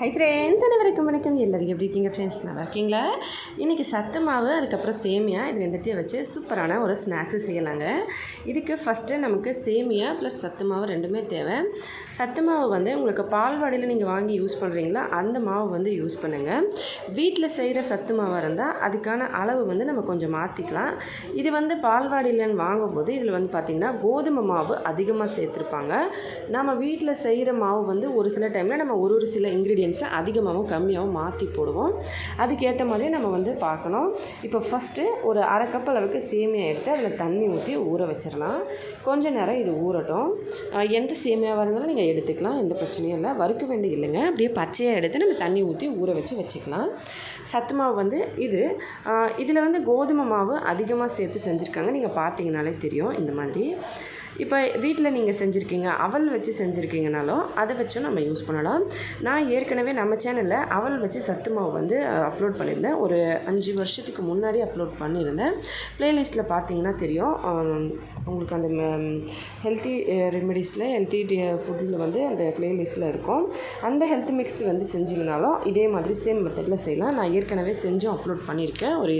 Hi friends அனைவருக்கும் வணக்கம். எல்லோரும் எப்படி இருக்கீங்க ஃப்ரெண்ட்ஸ் நல்லா இருக்கீங்களா? இன்றைக்கி சத்து மாவு அதுக்கப்புறம் சேமியா இது ரெண்டுத்தையும் வச்சு சூப்பரான ஒரு ஸ்நாக்ஸு செய்யலாங்க. இதுக்கு ஃபஸ்ட்டு நமக்கு சேமியா ப்ளஸ் சத்து மாவு ரெண்டுமே தேவை. சத்து மாவு வந்து உங்களுக்கு பால்வாடியில் நீங்கள் வாங்கி யூஸ் பண்ணுறீங்களா அந்த மாவு வந்து யூஸ் பண்ணுங்கள் வீட்டில் செய்கிற சத்து மாவாக இருந்தால் அதுக்கான அளவு வந்து நம்ம கொஞ்சம் மாற்றிக்கலாம் இது வந்து பால்வாடியிலன்னு வாங்கும்போது இதில் வந்து பார்த்திங்கன்னா கோதுமை மாவு அதிகமாக சேர்த்துருப்பாங்க. நம்ம வீட்டில் செய்கிற மாவு வந்து ஒரு சில டைமில் நம்ம ஒரு ஒரு சில இன்க்ரீடியன்ஸை அதிகமாகவும் கம்மியாகவும் மாற்றி போடுவோம். அதுக்கேற்ற மாதிரி நம்ம வந்து பார்க்கணும். இப்போ ஃபஸ்ட்டு ஒரு அரை கப் அளவுக்கு சேமியா எடுத்து அதில் தண்ணி ஊற்றி ஊற வச்சிடலாம். கொஞ்சம் நேரம் இது ஊறட்டும். எந்த சேமியாவாக இருந்தாலும் நீங்கள் எடுத்துக்கலாம். எந்த பிரச்சனையும் இல்லை. வறுக்க வேண்டிய இல்லைங்க. அப்படியே பச்சையாக எடுத்து நம்ம தண்ணி ஊற்றி ஊற வச்சு வச்சுக்கலாம். சத்து மாவு வந்து இது இதில் வந்து கோதுமை மாவு அதிகமாக சேர்த்து செஞ்சுருக்காங்க. நீங்கள் பார்த்தீங்கனாலே தெரியும். இந்த மாதிரி. இப்போ வீட்டில் நீங்கள் செஞ்சுருக்கீங்க அவல் வச்சு செஞ்சுருக்கீங்கனாலும் அதை வச்சும் நம்ம யூஸ் பண்ணலாம். நான் ஏற்கனவே நம்ம சேனலில் அவல் வச்சு சத்து மாவு வந்து அப்லோட் பண்ணியிருந்தேன். ஒரு அஞ்சு வருஷத்துக்கு முன்னாடி அப்லோட் பண்ணியிருந்தேன். ப்ளேலிஸ்ட்டில் பார்த்தீங்கன்னா தெரியும் உங்களுக்கு அந்த ஹெல்த்தி ரெமெடிஸில் ஹெல்த்தி ஃபுட்டில் வந்து அந்த ப்ளேலிஸ்ட்டில் இருக்கும். அந்த ஹெல்த் மிக்ஸ் வந்து செஞ்சீங்கனாலும் இதே மாதிரி சேம் மெத்தடில் செய்யலாம். நான் ஏற்கனவே செஞ்சும் அப்லோட் பண்ணியிருக்கேன். ஒரு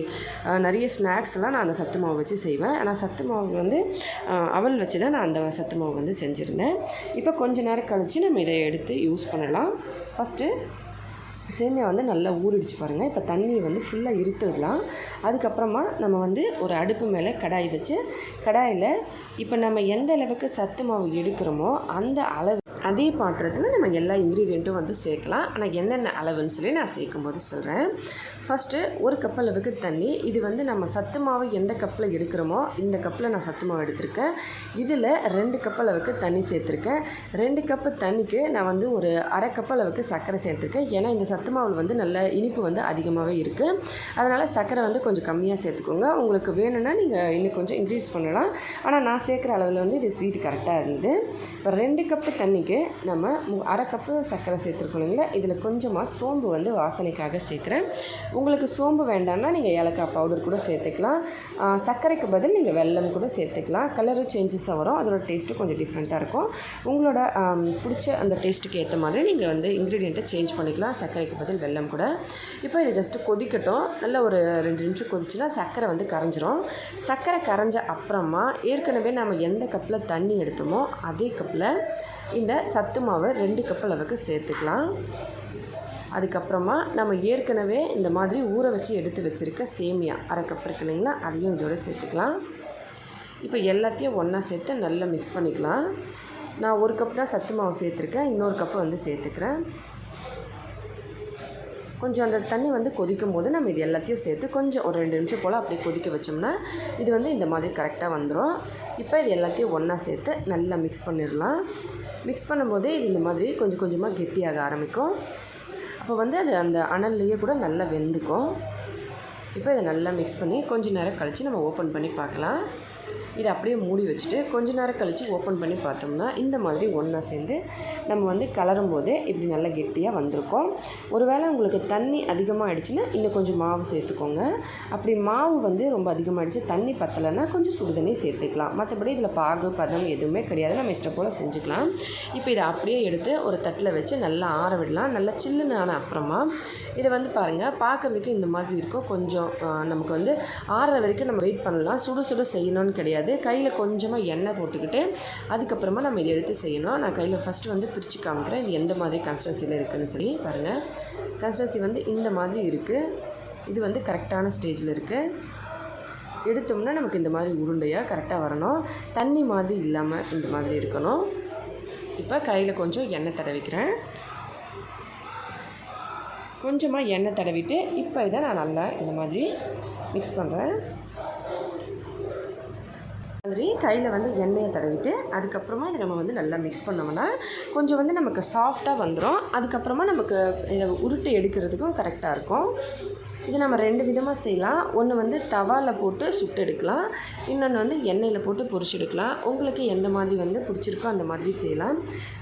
நிறைய ஸ்நாக்ஸ்லாம் நான் அந்த சத்து மாவு வச்சு செய்வேன். ஆனால் சத்து மாவு வந்து அவல் வச்சு தான் நான் அந்த சத்து மாவு வந்து செஞ்சுருந்தேன். இப்போ கொஞ்ச நேரம் கழித்து நம்ம இதை எடுத்து யூஸ் பண்ணலாம். ஃபஸ்ட்டு சேமியா வந்து நல்லா ஊறிடுச்சு பாருங்கள் இப்போ தண்ணியை வந்து ஃபுல்லாக இருத்துடலாம். அதுக்கப்புறமா நம்ம வந்து ஒரு அடுப்பு மேலே கடாய் வச்சு கடாயில் இப்போ நம்ம எந்த அளவுக்கு சத்து மாவு எடுக்கிறோமோ அந்த அளவு அதே பாத்திரத்தில் நம்ம எல்லா இன்க்ரீடியண்ட்டும் வந்து சேர்க்கலாம். ஆனால் என்னென்ன அளவுன்னு சொல்லி நான் சேர்க்கும்போது சொல்கிறேன் ஃபஸ்ட்டு ஒரு கப் அளவுக்கு தண்ணி. இது வந்து நம்ம சத்து மாவு எந்த கப்பில் எடுக்கிறோமோ இந்த கப்பில் நான் சத்து மாவு எடுத்திருக்கேன். இதில் ரெண்டு கப் அளவுக்கு தண்ணி சேர்த்துருக்கேன். ரெண்டு கப்பு தண்ணிக்கு நான் வந்து ஒரு அரை கப் அளவுக்கு சர்க்கரை சேர்த்துருக்கேன். ஏன்னா இந்த சத்து மாவில் வந்து நல்ல இனிப்பு வந்து அதிகமாகவே இருக்குது அதனால் சர்க்கரை வந்து கொஞ்சம் கம்மியாக சேர்த்துக்கோங்க. உங்களுக்கு வேணும்னா நீங்கள் இன்னும் கொஞ்சம் இன்க்ரீஸ் பண்ணலாம். ஆனால் நான் சேர்க்குற அளவில் வந்து இது ஸ்வீட் கரெக்டாக இருந்தது. இப்போ ரெண்டு கப்பு தண்ணிக்கு நம்ம மு- அரை கப்பு சர்க்கரை சேர்த்துருக்கணுங்களா இதில் கொஞ்சமாக சோம்பு வந்து வாசனைக்காக சேர்க்குறேன். உங்களுக்கு சோம்பு வேண்டாம்னா நீங்கள் ஏலக்காய் பவுடர் கூட சேர்த்துக்கலாம். சர்க்கரைக்கு பதில் நீங்கள் வெல்லம் கூட சேர்த்துக்கலாம். கலரும் சேஞ்சஸாக வரும். அதோட டேஸ்ட்டும் கொஞ்சம் டிஃப்ரெண்ட்டாக இருக்கும். உங்களோட பிடிச்ச அந்த டேஸ்ட்டுக்கு ஏற்ற மாதிரி நீங்கள் வந்து இன்க்ரீடியண்ட்டை சேஞ்ச் பண்ணிக்கலாம். சர்க்கரைக்கு பதில் வெல்லம் கூட. இப்போ இது ஜஸ்ட்டு கொதிக்கட்டும். நல்ல ஒரு ரெண்டு நிமிஷம் கொதிச்சுன்னா சர்க்கரை வந்து கரைஞ்சிரும். சர்க்கரை கரைஞ்ச அப்புறமா ஏற்கனவே நம்ம எந்த கப்பில் தண்ணி எடுத்தோமோ அதே கப்பில் இந்த சத்து மாவை ரெண்டு கப் அளவுக்கு சேர்த்துக்கலாம். அதுக்கப்புறமா நம்ம ஏற்கனவே இந்த மாதிரி ஊற வச்சு எடுத்து வச்சுருக்க சேமியா அரை கப் இருக்கு இல்லைங்களா? அதையும் இதோட சேர்த்துக்கலாம். இப்போ எல்லாத்தையும் ஒன்றா சேர்த்து நல்லா மிக்ஸ் பண்ணிக்கலாம். நான் ஒரு கப் தான் சத்து மாவு சேர்த்துருக்கேன். இன்னொரு கப்பு வந்து சேர்த்துக்கிறேன். கொஞ்சம் அந்த தண்ணி வந்து கொதிக்கும் போது நம்ம இது எல்லாத்தையும் சேர்த்து கொஞ்சம் ஒரு ரெண்டு நிமிஷம் போல் அப்படியே கொதிக்க வச்சோம்னா இது வந்து இந்த மாதிரி கரெக்டாக வந்துடும் இப்போ இது எல்லாத்தையும் ஒன்றா சேர்த்து நல்லா மிக்ஸ் பண்ணிடலாம். மிக்ஸ் பண்ணும்போது இது இந்த மாதிரி கொஞ்சம் கொஞ்சமாக கெட்டியாக ஆரம்பிக்கும். அப்போ வந்து அது அந்த அனல்லையே கூட நல்லா வெந்துக்கும். இப்போ இதை நல்லா மிக்ஸ் பண்ணி கொஞ்சம் நேரம் கழித்து நம்ம ஓப்பன் பண்ணி பார்க்கலாம். இதை அப்படியே மூடி வச்சுட்டு கொஞ்ச நேரம் கழித்து ஓப்பன் பண்ணி பார்த்தோம்னா இந்த மாதிரி ஒன்றா சேர்ந்து நம்ம வந்து கலரும் போது இப்படி நல்லா கெட்டியாக வந்திருக்கோம். ஒருவேளை உங்களுக்கு தண்ணி அதிகமாக ஆயிடுச்சுன்னா இன்னும் கொஞ்சம் மாவு சேர்த்துக்கோங்க. அப்படி மாவு வந்து ரொம்ப அதிகமாகிடுச்சு தண்ணி பத்தலைன்னா கொஞ்சம் சுடு தண்ணி சேர்த்துக்கலாம். மற்றபடி இதில் பாகு பதம் எதுவுமே கிடையாது. நம்ம இஷ்டம் போல் செஞ்சுக்கலாம். இப்போ இதை அப்படியே எடுத்து ஒரு தட்டில் வச்சு நல்லா ஆற விடலாம். நல்லா சில்லுன்னு ஆன அப்புறமா இதை வந்து பாருங்கள் பார்க்குறதுக்கு இந்த மாதிரி இருக்கும். கொஞ்சம் நமக்கு வந்து ஆறுற வரைக்கும் நம்ம வெயிட் பண்ணலாம். சுடு சுடு செய்யணும்னு கிடையாது. கையில் கொஞ்சமாக எண்ணெய் போட்டுக்கிட்டு அதுக்கப்புறமா நம்ம இதை எடுத்து செய்யணும். நான் கையில் ஃபஸ்ட்டு வந்து பிரித்து காமிக்கிறேன். இது எந்த மாதிரி கன்சிஸ்டன்சியில் இருக்குதுன்னு சொல்லி பாருங்கள் கன்சிஸ்டன்சி வந்து இந்த மாதிரி இருக்குது இது வந்து கரெக்டான ஸ்டேஜில் இருக்குது எடுத்தோம்னா நமக்கு இந்த மாதிரி உருண்டையாக கரெக்டாக வரணும். தண்ணி மாதிரி இல்லாமல் இந்த மாதிரி இருக்கணும். இப்போ கையில் கொஞ்சம் எண்ணெய் தடவிக்கிறேன். கொஞ்சமாக எண்ணெய் தடவிட்டு இப்போ இதை நான் நல்லா இந்த மாதிரி மிக்ஸ் பண்ணுறேன் மாதிரி கையில் வந்து எண்ணெயை தடவிட்டு அதுக்கப்புறமா இதை நம்ம வந்து நல்லா மிக்ஸ் பண்ணோம்னா கொஞ்சம் வந்து நமக்கு சாஃப்டாக வந்துடும் அதுக்கப்புறமா நமக்கு இதை உருட்டு எடுக்கிறதுக்கும் கரெக்டாக இருக்கும். இது நம்ம ரெண்டு விதமாக செய்யலாம். ஒன்று வந்து தவாவில் போட்டு சுட்டு எடுக்கலாம். இன்னொன்று வந்து எண்ணெயில் போட்டு பொரிச்சு எடுக்கலாம். உங்களுக்கு எந்த மாதிரி வந்து பிடிச்சிருக்கோ அந்த மாதிரி செய்யலாம்.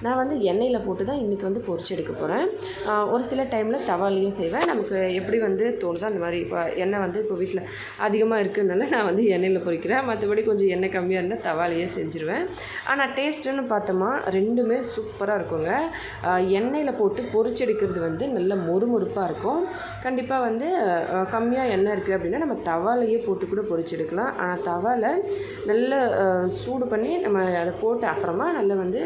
நான் வந்து எண்ணெயில் போட்டு தான் இன்றைக்கி வந்து பொரிச்சு எடுக்க போகிறேன் ஒரு சில டைமில் தவாலையும் செய்வேன். நமக்கு எப்படி வந்து தோணுதோ அந்த மாதிரி இப்போ எண்ணெய் வந்து இப்போ வீட்டில் அதிகமாக இருக்குதுனால நான் வந்து எண்ணெயில் பொரிக்கிறேன். மற்றபடி கொஞ்சம் எண்ணெய் கம்மியாக இருந்தால் தவாலையே செஞ்சுருவேன். ஆனால் டேஸ்ட்டுன்னு பார்த்தோமா ரெண்டுமே சூப்பராக இருக்குங்க. எண்ணெயில் போட்டு பொரிச்செடுக்கிறது வந்து நல்ல மொறுமொறுப்பாக இருக்கும். கண்டிப்பாக வந்து கம்மியாக எண்ணெய் இருக்குது அப்படின்னா நம்ம தவாலையே போட்டு கூட பொரிச்செடுக்கலாம். ஆனால் தவாலை நல்ல சூடு பண்ணி நம்ம அதை போட்டு அப்புறமா நல்லா வந்து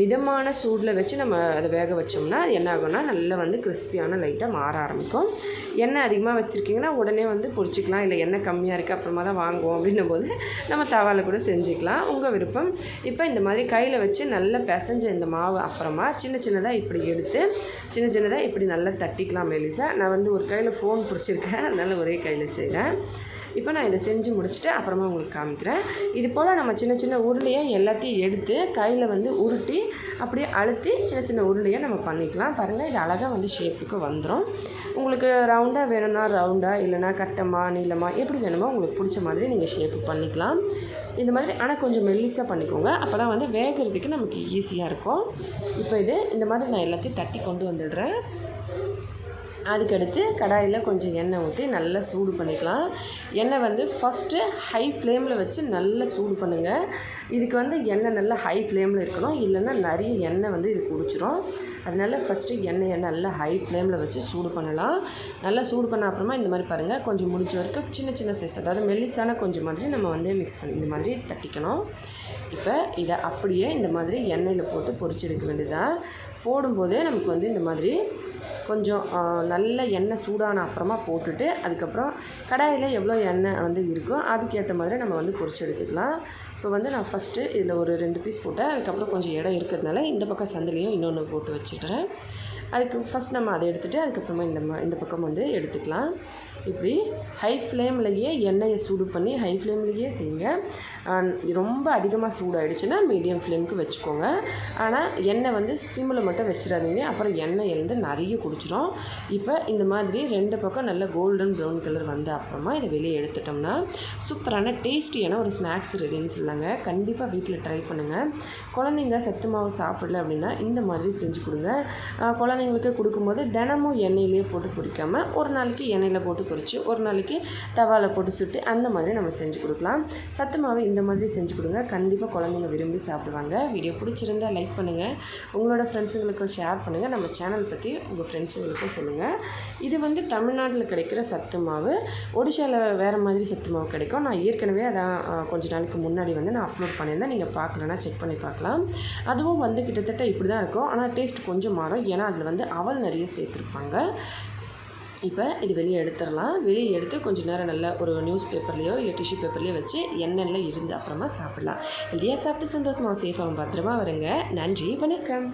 மிதமான சூடில் வச்சு நம்ம அதை வேக வச்சோம்னா அது என்ன ஆகும்னா நல்லா வந்து கிறிஸ்பியான லைட்டாக மாற ஆரம்பிக்கும். எண்ணெய் அதிகமாக வச்சுருக்கீங்கன்னா உடனே வந்து பொரிச்சிக்கலாம். இல்லை எண்ணெய் கம்மியாக இருக்குது அப்புறமா தான் வாங்குவோம் அப்படின்னும் போது நம்ம தவாலை கூட செஞ்சுக்கலாம். உங்கள் விருப்பம். இப்போ இந்த மாதிரி கையில் வச்சு நல்லா பிசைஞ்ச இந்த மாவு அப்புறமா சின்ன சின்னதாக இப்படி எடுத்து சின்ன சின்னதாக இப்படி நல்லா தட்டிக்கலாம் மெலிசா. நான் வந்து ஒரு கையில் ஃபோன் பிடிச்சிருக்கேன். அதனால் ஒரே கையில் செய்கிறேன் இப்போ நான் இதை செஞ்சு முடிச்சுட்டு அப்புறமா உங்களுக்கு காமிக்கிறேன். இது போல் நம்ம சின்ன சின்ன உருளையாக எல்லாத்தையும் எடுத்து கையில் வந்து உருட்டி அப்படியே அழுத்தி சின்ன சின்ன உருளையாக நம்ம பண்ணிக்கலாம். பாருங்கள் இது அழகாக வந்து ஷேப்புக்கு வந்துடும் உங்களுக்கு ரவுண்டாக வேணும்னா ரவுண்டாக இல்லைனா கட்டமாக நீளமாக எப்படி வேணுமோ உங்களுக்கு பிடிச்ச மாதிரி நீங்கள் ஷேப்பு பண்ணிக்கலாம். இந்த மாதிரி ஆனால் கொஞ்சம் மெல்லிஸாக பண்ணிக்கோங்க. அப்போ தான் வந்து வேகிறதுக்கு நமக்கு ஈஸியாக இருக்கும். இப்போ இது இந்த மாதிரி நான் எல்லாத்தையும் தட்டி கொண்டு வந்துடுறேன். அதுக்கடுத்து கடாயில் கொஞ்சம் எண்ணெய் ஊற்றி நல்லா சூடு பண்ணிக்கலாம். எண்ணெய் வந்து ஃபஸ்ட்டு ஹை ஃப்ளேமில் வச்சு நல்லா சூடு பண்ணுங்கள் இதுக்கு வந்து எண்ணெய் நல்லா ஹை ஃப்ளேமில் இருக்கணும். இல்லைன்னா நிறைய எண்ணெய் வந்து இது குடிச்சிரும். அதனால ஃபஸ்ட்டு எண்ணெயை நல்லா ஹை ஃப்ளேமில் வச்சு சூடு பண்ணலாம். நல்லா சூடு பண்ண அப்புறமா இந்த மாதிரி பாருங்கள் கொஞ்சம் முடிஞ்ச வரைக்கும் சின்ன சின்ன சைஸ் அதாவது மெல்லிசான கொஞ்சம் மாதிரி நம்ம வந்து மிக்ஸ் பண்ணி இந்த மாதிரி தட்டிக்கணும். இப்போ இதை அப்படியே இந்த மாதிரி எண்ணெயில் போட்டு பொறிச்சு எடுக்க வேண்டியதான் போடும்போதே நமக்கு வந்து இந்த மாதிரி கொஞ்சம் நல்ல எண்ணெய் சூடான அப்புறமா போட்டுட்டு அதுக்கப்புறம் கடாயில் எவ்வளோ எண்ணெய் வந்து இருக்கோ அதுக்கேற்ற மாதிரி நம்ம வந்து பொறிச்சு எடுத்துக்கலாம். இப்போ வந்து நான் ஃபஸ்ட்டு இதில் ஒரு ரெண்டு பீஸ் போட்டேன். அதுக்கப்புறம் கொஞ்சம் இடம் இருக்கிறதுனால இந்த பக்கம் சந்திலையும் இன்னொன்று போட்டு வச்சுடுறேன் அதுக்கு ஃபஸ்ட் நம்ம அதை எடுத்துகிட்டு அதுக்கப்புறமா இந்த இந்த பக்கம் வந்து எடுத்துக்கலாம். இப்படி ஹை ஃப்ளேம்லேயே எண்ணெயை சூடு பண்ணி ஹை ஃப்ளேம்லேயே செய்யுங்க. ரொம்ப அதிகமாக சூடாயிடுச்சுன்னா மீடியம் ஃப்ளேமுக்கு வச்சுக்கோங்க. ஆனால் எண்ணெய் வந்து சிம்மில் மட்டும் வச்சிடாதீங்க. அப்புறம் எண்ணெய் இருந்து நிறைய குடிச்சிரும். இப்போ இந்த மாதிரி ரெண்டு பக்கம் நல்ல கோல்டன் ப்ரௌன் கலர் வந்த அப்புறமா இதை வெளியே எடுத்துட்டோம்னா சூப்பரான டேஸ்டியான ஒரு ஸ்நாக்ஸ் ரெடின்னு சொல்லாங்க கண்டிப்பாக வீட்டில் ட்ரை பண்ணுங்கள் குழந்தைங்க சத்து மாவு சாப்பிடல அப்படின்னா இந்த மாதிரி செஞ்சு கொடுங்க. குழந்தைங்களுக்கு கொடுக்கும்போது தினமும் எண்ணெயிலே போட்டு பொரிக்காமல் ஒரு நாளைக்கு எண்ணெயில் போட்டு பொரிச்சு ஒரு நாளைக்கு தவாவில் போட்டு சுட்டு அந்த மாதிரி நம்ம செஞ்சு கொடுக்கலாம். சத்து மாவு இந்த மாதிரி செஞ்சு கொடுங்க. கண்டிப்பாக குழந்தைங்க விரும்பி சாப்பிடுவாங்க. வீடியோ பிடிச்சிருந்தா லைக் பண்ணுங்கள் உங்களோட ஃப்ரெண்ட்ஸுங்களுக்கும் ஷேர் பண்ணுங்கள் நம்ம சேனல் பற்றி உங்கள் ஃப்ரெண்ட்ஸுங்களுக்கும் சொல்லுங்கள் இது வந்து தமிழ்நாட்டில் கிடைக்கிற சத்து மாவு. ஒடிஷாவில் வேறு மாதிரி சத்து மாவு கிடைக்கும். நான் ஏற்கனவே அதான் கொஞ்ச நாளைக்கு முன்னாடி வந்து நான் அப்லோட் பண்ணியிருந்தேன். நீங்கள் பார்க்கலன்னா செக் பண்ணி பார்க்கலாம். அதுவும் வந்து கிட்டத்தட்ட இப்படி தான் இருக்கும். ஆனால் டேஸ்ட் கொஞ்சம் மாறும். ஏன்னா அதில் வந்து அவல் நிறைய சேர்த்துருப்பாங்க. இப்போ இது வெளியே எடுத்துடலாம். வெளியே எடுத்து கொஞ்சம் நேரம் நல்லா ஒரு நியூஸ் பேப்பர்லேயோ இல்லை டிஷ்யூ பேப்பர்லேயோ வச்சு எண்ணெயில் இருந்து அப்புறமா சாப்பிடலாம். ஹெல்த்தியாக சாப்பிட்டு சந்தோஷமாக சேஃபாகவும் பத்திரமா வருங்க. நன்றி வணக்கம்.